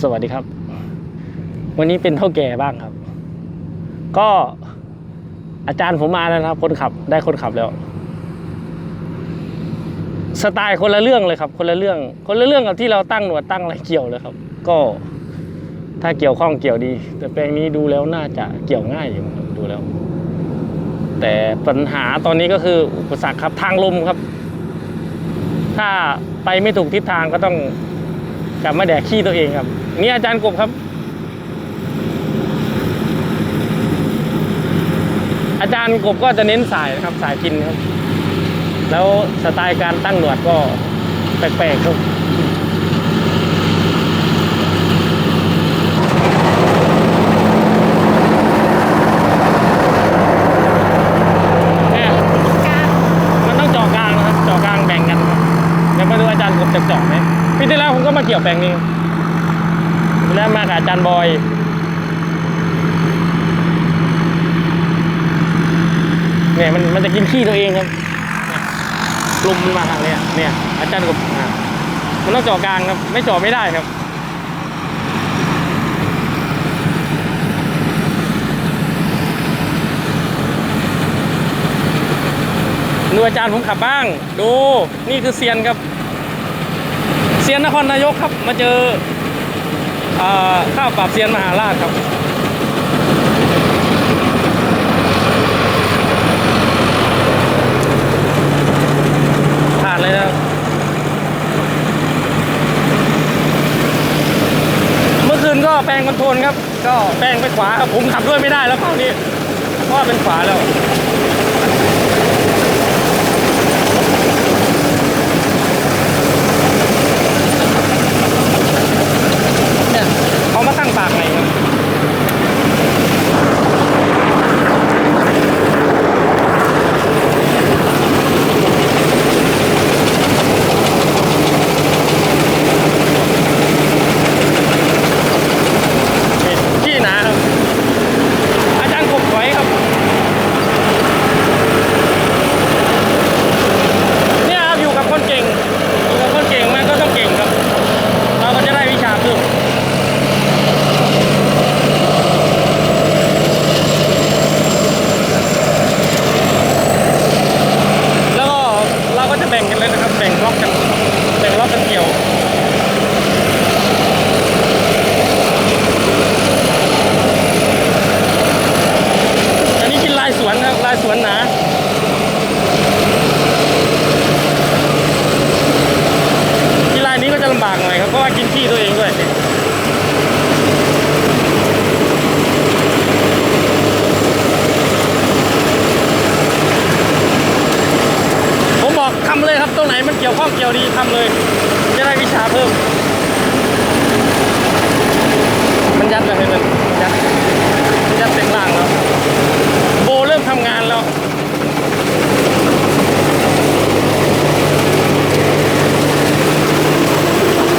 สวัสดีครับ วันนี้เป็นเท่าแก่บ้างครับ ก็อาจารย์ผมมาแล้วนะครับ คนขับได้คนขับแล้ว สไตล์คนละเรื่องเลยครับ คนละเรื่อง คนละเรื่องกับที่เราตั้งหนวดตั้งอะไรเกี่ยวเลยครับ ก็ถ้าเกี่ยวข้องเกี่ยวดี แต่แปลงนี้ดูแล้วน่าจะเกี่ยวง่ายอยู่ครับดูแล้ว แต่ปัญหาตอนนี้ก็คืออุปสรรคครับทางลมครับ ถ้าไปไม่ถูกทิศทางก็ต้อง กลับมาแดกขี้ตัวเองครับ นี่อาจารย์กบครับ อาจารย์กบก็จะเน้นสายนะครับสายกินครับ แล้วสไตล์การตั้งหนวดก็แปลกๆครับมันต้องเจาะกลางนะครับเจาะกลางแบ่งกันครับเดี๋ยวมาดูอาจารย์กบจะเจาะไหม ปีที่แล้วผมก็มาเกี่ยวแปลงนี้ปีแล้วมากับอาจารย์บอย เนี่ยมันมันจะกินขี้ตัวเองครับเนี่ยลมมันมาทางเนี้ยเนี่ย อาจารย์กบมันต้องจาะกลางครับ ไม่จาะไม่ได้ครับดูอาจารย์ผมขับบ้าง ดู นี่คือเซียนครับ เซียนนครนายกครับ มาเจอข้าวปราบเซียนมหาราชครับผ่านเลยนะเมื่อคืนก็แปลงคอนโทรลครับ ก็แปลงไปขวาครับผมขับด้วยไม่ได้แล้วคราวนี้เพราะว่าเป็นขวาแล้ว เนี่ยเขามาตั้งปากใหม่ครับนี่ขี้หนาครับ อาจารย์กบถอยครับ เนี่ยครับอยู่กับคนเก่ง อยู่กับคนเก่งมันก็ต้องเก่งครับ เราก็จะได้วิชาเพิ่ม แล้วก็เราก็จะแบ่งกันเลยนะครับ แบ่งล็อกกัน แบ่งล็อกกันเกี่ยว อันนี้กินลายสวนครับ ลายสวนหนา กินลายนี้ก็จะลำบากหน่อยครับ เพราะว่ากินขี้ตัวเองด้วย ผมบอกทำเลยครับ ตรงไหนมันเกี่ยวข้องเกี่ยวดีทำเลย จะได้วิชาเพิ่ม มันยัดเลยมันยัดมันยัดเต็มล่างแล้ว โบเริ่มทำงานแล้ว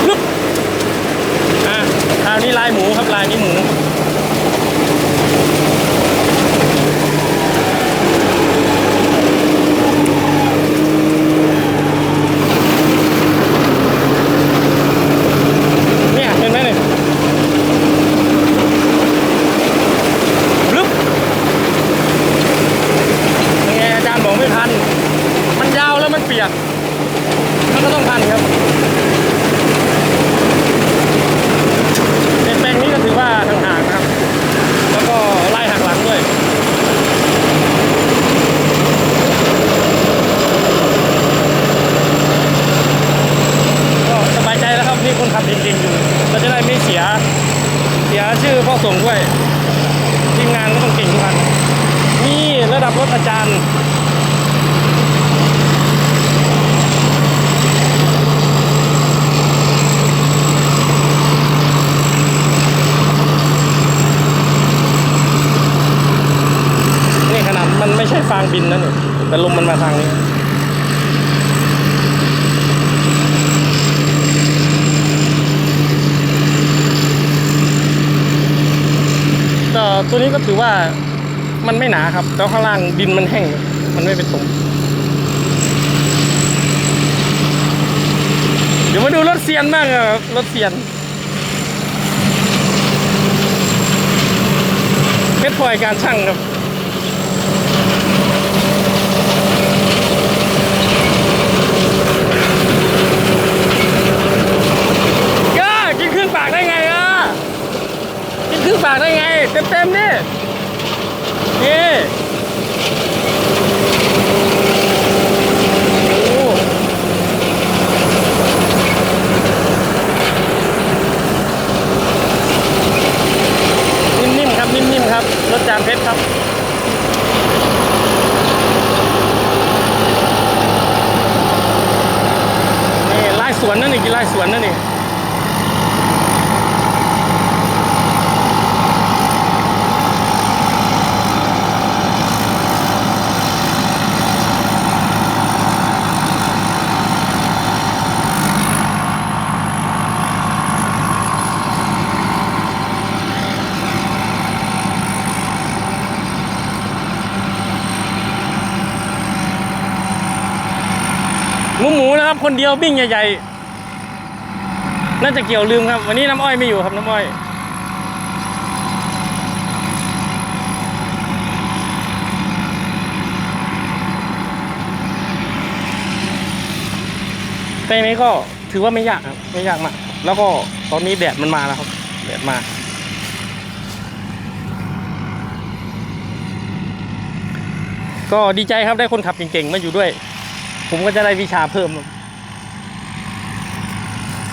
ฮึบอะคราวนี้ลายหมูครับลายนี้หมู เนี่ยเห็นไหมเนี่ยลึบยังไงอาจารย์บอกไม่พัน มันยาวแล้วมันเปียก มันก็ต้องพันครับ ในแปลงนี้ก็ถือว่าห่างๆนะครับ แล้วก็ไล่หักหลังด้วย ก็สบายใจแล้วครับนี่คนขับจริงๆอยู่เราจะได้ไม่เสีย เสียชื่อพ่อส่งด้วย ทีมงานก็ต้องเก่งทุกคันนี่ระดับรถอาจารย์นี่ขนาดมันไม่ใช่ฟางบินนะนี่แต่ลมมันมาทางนี้ ตัวนี้ก็ถือว่ามันไม่หนาครับ แล้วข้างล่างดินมันแห้ง มันไม่เป็นตุ่มเดี๋ยวมาดูรถเซียนบ้างครับรถเซียนเพชรพลอยการช่างครับก็กินครึ่งปากได้ไงอะ กินครึ่งปากได้ไง เต็มเต็มๆนี่นี่โอ้นิ่มๆครับ นิ่มๆครับรสจานเพชรครับนี่ลายสวนนั่นนี่กินลายสวนนั่นนี่ หมูหมูนะครับ คนเดียวบิ้งใหญ่ๆ น่าจะเกี่ยวลืมครับ วันนี้น้ำอ้อยไม่อยู่ครับน้ำอ้อยแปลงนี้ก็ถือว่าไม่ยากครับ ไม่ยากมาก แล้วก็ตอนนี้แดดมันมาแล้วครับ แดดมา ก็ดีใจครับได้คนขับเก่งๆมาอยู่ด้วย ผมก็จะได้วิชาเพิ่ม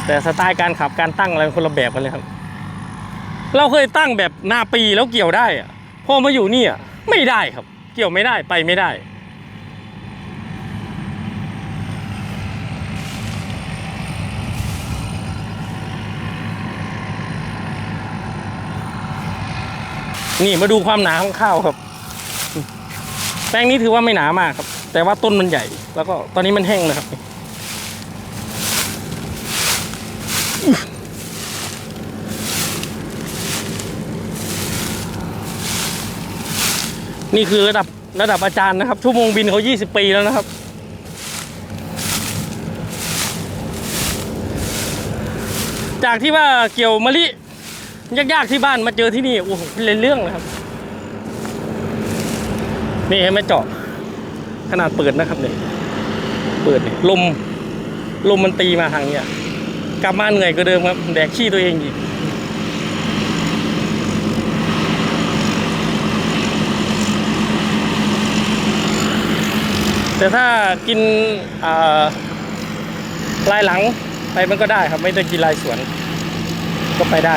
แต่สไตล์การขับการตั้งอะไรคนละแบบกันเลยครับ เราเคยตั้งแบบนาปีแล้วเกี่ยวได้อะพอมาอยู่นี่อะไม่ได้ครับ เกี่ยวไม่ได้ไปไม่ได้ นี่มาดูความหนาของข้าวครับ แปลงนี้ถือว่าไม่หนามากครับ แต่ว่าต้นมันใหญ่ แล้วก็ตอนนี้มันแห้งนะครับ นี่คือระดับระดับอาจารย์นะครับ ชั่วโมงบินเขา 20 ปีแล้วนะครับจากที่ว่าเกี่ยวมะลิยากๆที่บ้านมาเจอที่นี่โอ้โหเป็นเรื่องเลยครับ นี่เห็นไหมเจาะ ขนาดเปิดนะครับเนี่ยเปิดเนี่ยลมลมมันตีมาทางเนี้ยกลับมาเหนื่อยก็เดิมครับ แดกขี้ตัวเองอีกแต่ถ้ากินลายหลังไปมันก็ได้ครับ ไม่ได้กินลายสวนก็ไปได้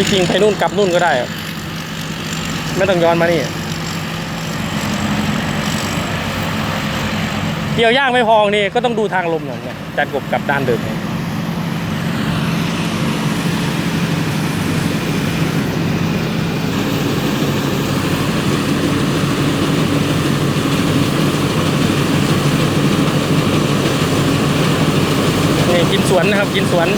ที่จริงไปนู่นกลับนู่นก็ได้ไม่ต้องย้อนมานี่เกี่ยวย่ากไม่พองนี่ก็ต้องดูทางลมหน่อยจัดกบกลับด้านเดิมนี่กินสวนนะครับกินสวน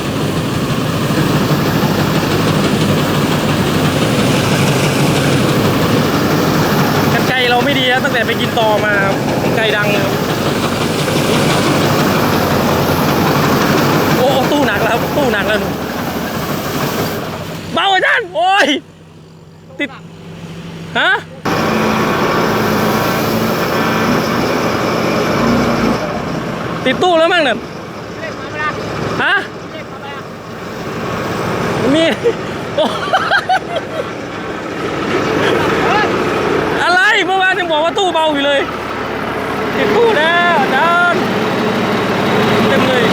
กัน ไม่ดีนะตั้งแต่ไปกินต่อมาไกลดังโอ้ตู้หนักแล้วตู้หนักแล้วเบาอาจารย์โอ้ยติดฮะติดตู้แล้วมั้งเนี่ยฮะมีโอ้ อะไรเมื่อวานยังบอกว่าตู้ เบาอยู่เลยติดตู้แล้วอาจารย์เต็มเลย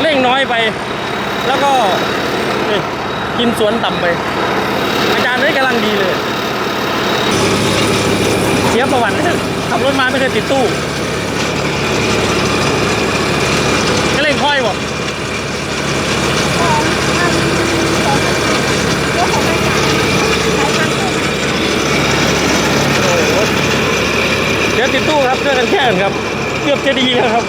เร่งน้อยไป แล้วก็กินสวนต่ำไป อาจารย์ได้กำลังดีเลย เสียประวัติขับรถมาไม่เคยติดตู้ก็เร่งค่อยบอก โอ้โหเดี๋ยว ติดตู้ครับช่วยกันแค่นครับ เกือบจะดีแล้วครับ